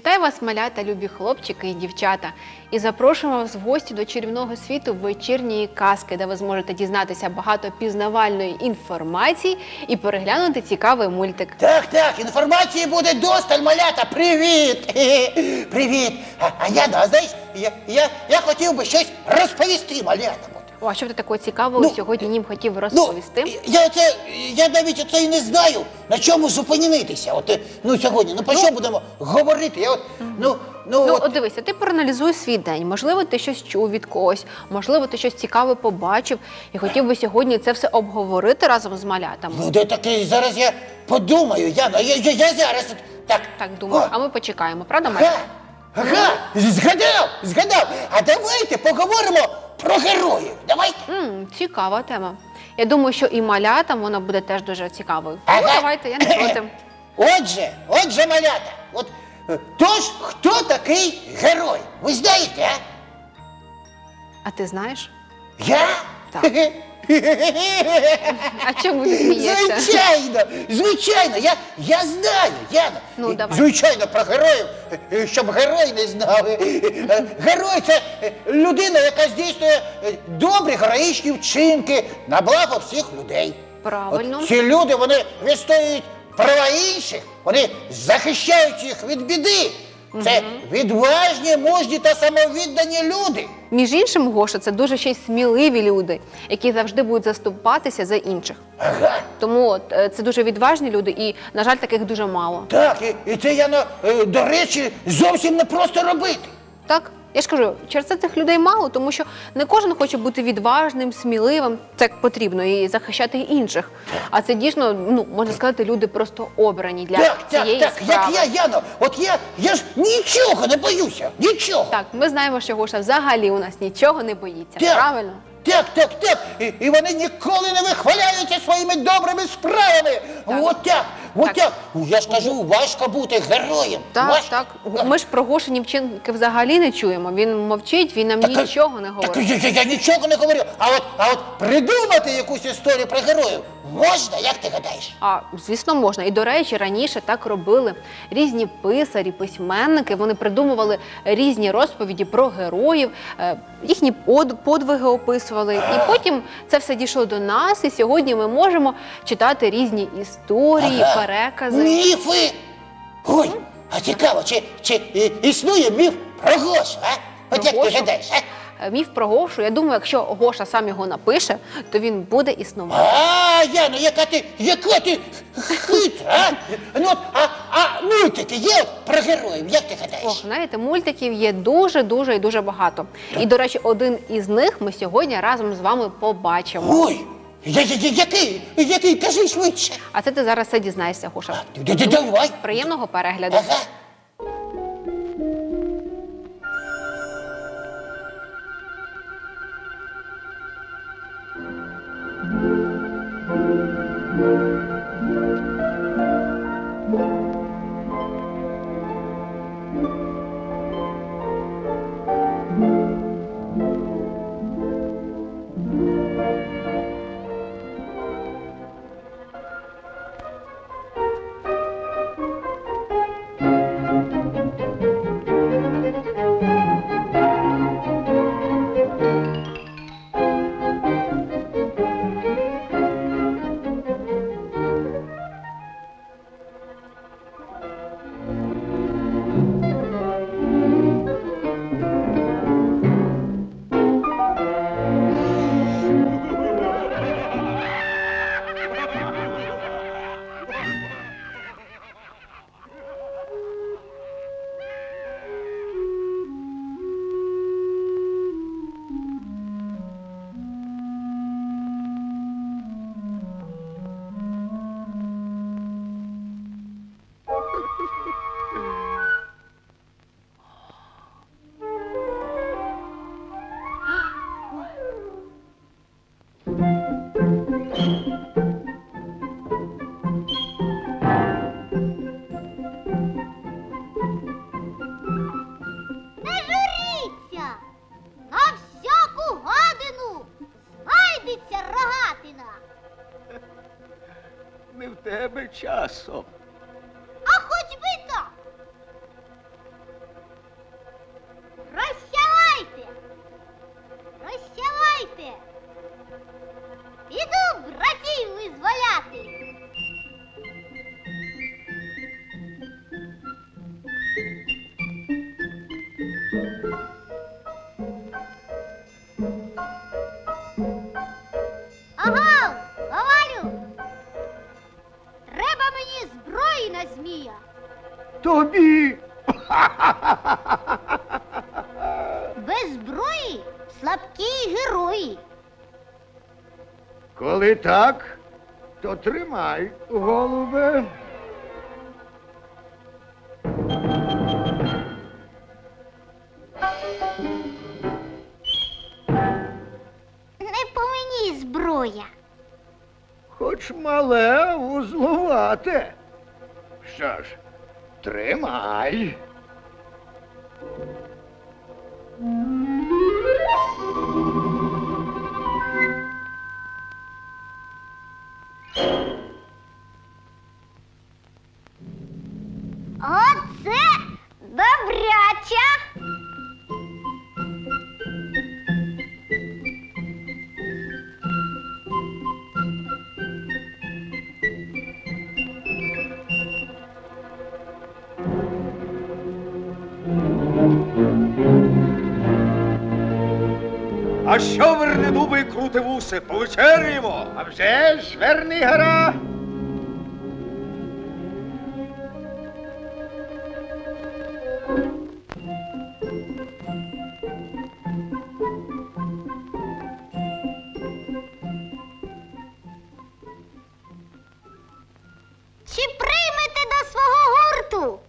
Вітаю вас, малята, любі хлопчики і дівчата. І запрошуємо вас в гості до чарівного світу вечірньої казки, де ви зможете дізнатися багато пізнавальної інформації і переглянути цікавий мультик. Так, так, інформації буде досталь, малята. Привіт! Привіт! А, а я, да, знаєш, я, я, я хотів би щось розповісти малятам. О, а що ти такого цікавого Ну, сьогодні їм хотів розповісти? Ну, я це, я навіть оце і не знаю, на чому зупинитися. От, ну, сьогодні, ну про що будемо говорити? Я от, ну, ну, Ну, от, от дивися, ти проаналізуй свій день. Можливо, ти щось чув від когось, можливо, ти щось цікаве побачив і хотів би сьогодні це все обговорити разом з малятами. ну, де такий, зараз я подумаю, Яна, я, я, я зараз, так. Так думаю, О, а ми почекаємо, правда, малята? Ага, згадав, згадав. А давайте поговоримо про героїв. Давайте. М, цікава тема. Я думаю, що і малятам вона буде теж дуже цікавою. Ну, Ага. давайте, я не проти. Отже, отже, малята, от е, тож хто такий герой? Ви знаєте, а? А ти знаєш? Я? Так. А чому ти смієшся? Звичайно, звичайно, я, я знаю, Яна. Ну, давай. Звичайно, про героїв, щоб герой не знав. Герой це людина, яка здійснює е, добрі героїчні вчинки на благо всіх людей. Правильно. От ці люди вони відстоюють права інших, вони захищають їх від біди. Це відважні, мужні та самовіддані люди. Між іншим, Гоша, це дуже ще й сміливі люди, які завжди будуть заступатися за інших. Ага. Тому от, е, це дуже відважні люди, і, на жаль, таких дуже мало. Так, і, і це я е, до речі, зовсім не просто робити. Так? Я ж кажу, через це цих людей мало, тому що не кожен хоче бути відважним, сміливим, це потрібно, і захищати інших. А це дійсно, ну можна сказати, люди просто обрані для Так, так, цієї так, справи. як я, Яно, от я, я ж нічого не боюся, нічого. Так, ми знаємо, що Гоша взагалі у нас нічого не боїться. Так. Правильно? Так, так, так. І, і вони ніколи не вихваляються своїми добрими справами. Так, от Так. Так. я, Я ж кажу, важко бути героєм. Так, важко. так. Ми ж про Гошині вчинки взагалі не чуємо. Він мовчить, він нам Так, нічого не Так я, я, я нічого не говорю. А от, а от придумати якусь історію про героїв можна, як ти гадаєш? А звісно, можна. І до речі, раніше так робили різні писарі, письменники. Вони придумували різні розповіді про героїв, е, їхні под- подвиги описували. І потім це все дійшло до нас. І сьогодні ми можемо читати різні історії, Ага. перекази. Міфи. Ой, а цікаво, чи, чи е, існує міф про Гошу, а? От Про як ти Гошу? гадаєш, а? Е, Міф про Гошу. Я думаю, якщо Гоша сам його напише, то він буде існувати. А, Яна, яка ти, яка ти хитра, а? Ну, от, а, а мультики є про героїв, як ти гадаєш? Ох, знаєте, мультиків є дуже, дуже і дуже багато. І, до речі, один із них ми сьогодні разом з вами побачимо. Ой, я, я, я, який, який, кажи швидше. А це ти зараз все дізнаєшся, Гоша. Д- д- Давай. Приємного перегляду. Ага. Агау, Ковалю, треба мені зброї на змія. Тобі. Без зброї слабкі герої. Коли так, то тримай, голубе. Мені. Хоч мале вузлувате. Що ж, тримай. Оце добряча. Що вернедуби і крути вуси? Повечеряємо! А вже ж верни гора. Чи приймете до свого гурту?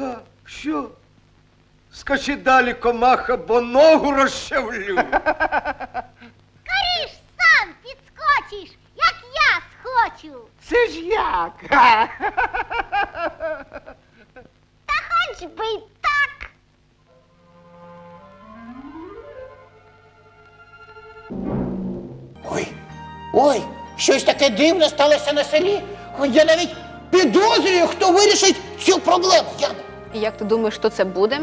А, що? Скачи далі, комаха, бо ногу розчавлю. Скоріш сам підскочиш, як я схочу. Це ж як? Та хоч би й так. Ой, ой, щось таке дивне сталося на селі. Ой, я навіть підозрюю, хто вирішить цю проблему. Як ти думаєш, що це буде?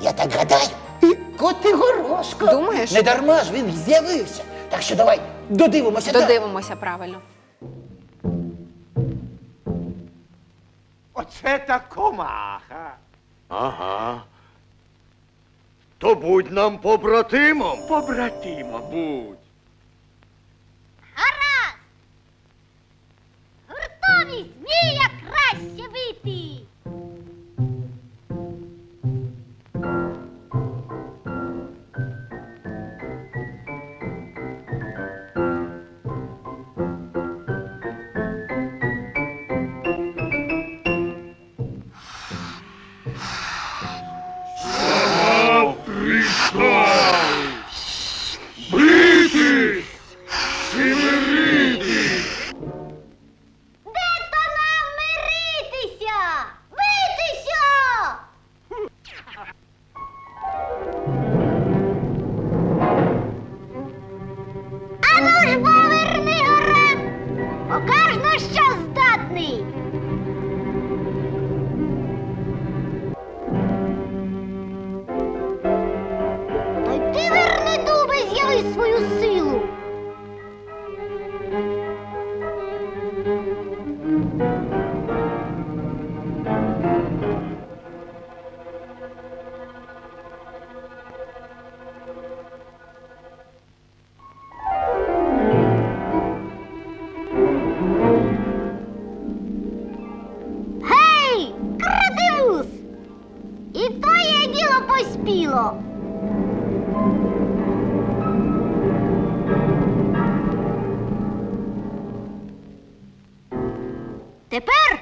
Я так гадаю. Котигорошко. Думаєш? Не дарма ж він з'явився. Так що давай додивимося. Додивимося правильно. Оце та комаха. Ага. То будь нам побратимом. Побратима будь. Тепер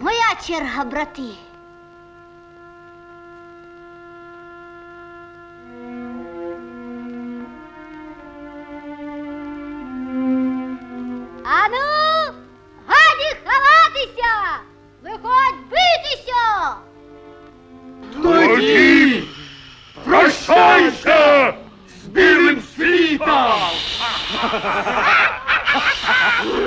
моя черга, брати. Ану, годі ховатися! Виходь битися! Тоді прощайся з білим світом! Oh!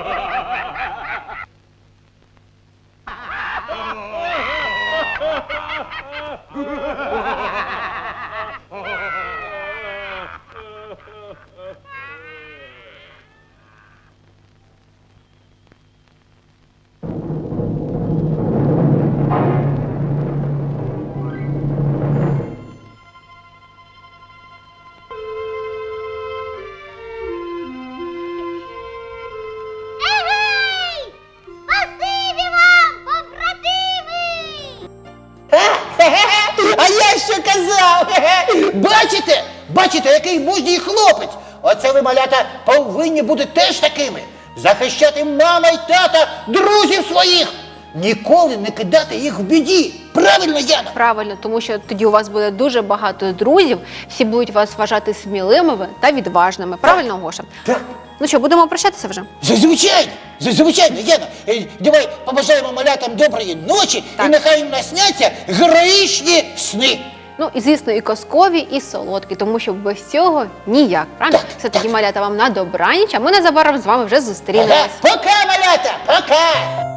Бачите, який мужній хлопець? Оце ви, малята, повинні бути теж такими. Захищати мама й тата, друзів своїх. Ніколи не кидати їх в біді. Правильно, Яна? Правильно, тому що тоді у вас буде дуже багато друзів, всі будуть вас вважати сміливими та відважними. Правильно, Гоша? Так. Ну що, будемо прощатися вже? Зазвичайно, зазвичайно, Яна. Е, Давай побажаємо малятам доброї ночі Так. і нехай їм насняться героїчні сни. Ну і звісно, і казкові, і солодкі, тому що без цього ніяк. Правильно? Все тоді малята вам на добраніч, а ми незабаром з вами вже зустрінемось. Пока, малята, пока!